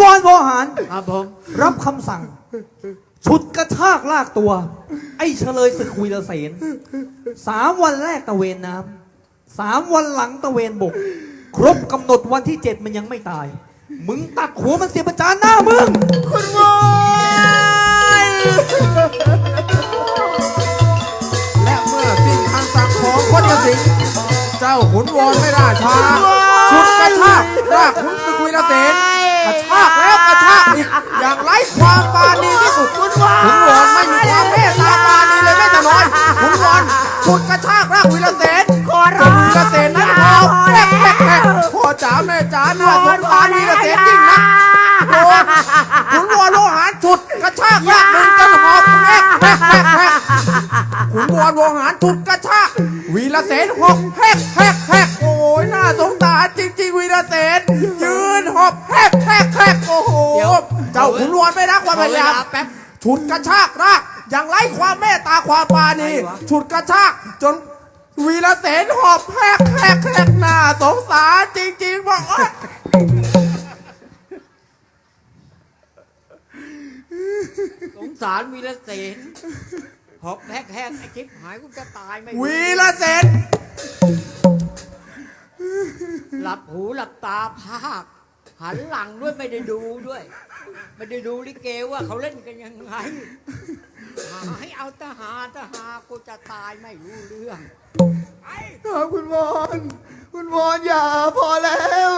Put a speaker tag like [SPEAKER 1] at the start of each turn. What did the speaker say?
[SPEAKER 1] วอนวอหาร
[SPEAKER 2] ครับผม
[SPEAKER 1] รับคำสั่งฉุดกระชากลากตัว ไอ้เฉลยศึกวีรเสนสามวันแรกตะเวนน้ำสามวันหลังตะเวนบก ครบกำหนดวันที่เจ็ดมันยังไม่ตาย มึงตัดหัวมันเสียประจานหน้ามึง
[SPEAKER 3] คุณวอน
[SPEAKER 4] และเมื่อสิ้นคำสั่งของพจสิงห์เจ้าขุนวอนไม่ได้ช้า ชุดกระชากรากขุนศึกวีรเสนกระชากแล้วกระชาก อย่างไร้ความปาณีที่สุดขุนวอนไม่มีความเมตตาปาณีเลยแม้แต่น้อยขุนวอนชุดกระชากรากวีรเสนจนวีรเสนนั้นหอบแหกแหกแหกพ่อจ๋าแม่จ๋าหน่าสงสารวีรเสนยิ่งนักโอ้ขุนวอนโลหารชุดกระชากรากหนึ่งจนหอบแหกแหกแหกแหกขุนวอนวงหารฉุดกระชากวีรเสนหอบแฮกแฮกแฮกโอ้ยน่าสงสารจริงๆวีรเสนยืน จ้าขุนวอนไม่รักความพยายาม
[SPEAKER 2] แป๊บ
[SPEAKER 4] ฉุดกระชากรากอย่างไร้ความเมตตาความปราณีฉุดกระชากจนวีรเสนหอบแฮกแฮกแฮกน่าสงสารจริงๆบอกว่า
[SPEAKER 2] สงสารวีรเสนหอบแฮกแฮกไอ้ชิบหายกูจะตายไม่รู้
[SPEAKER 4] วีรเสน
[SPEAKER 2] หลับหูหลับตาภาค หันหลังด้วยไม่ได้ดูด้วย ไม่ได้ดูลิเกว่าเขาเล่นกันยังไงหาให้เอาทหารทหารกูจะตายไม่รู้เรื่อง
[SPEAKER 3] ครับคุณวอน คุณวอนอย่าพอแล้ว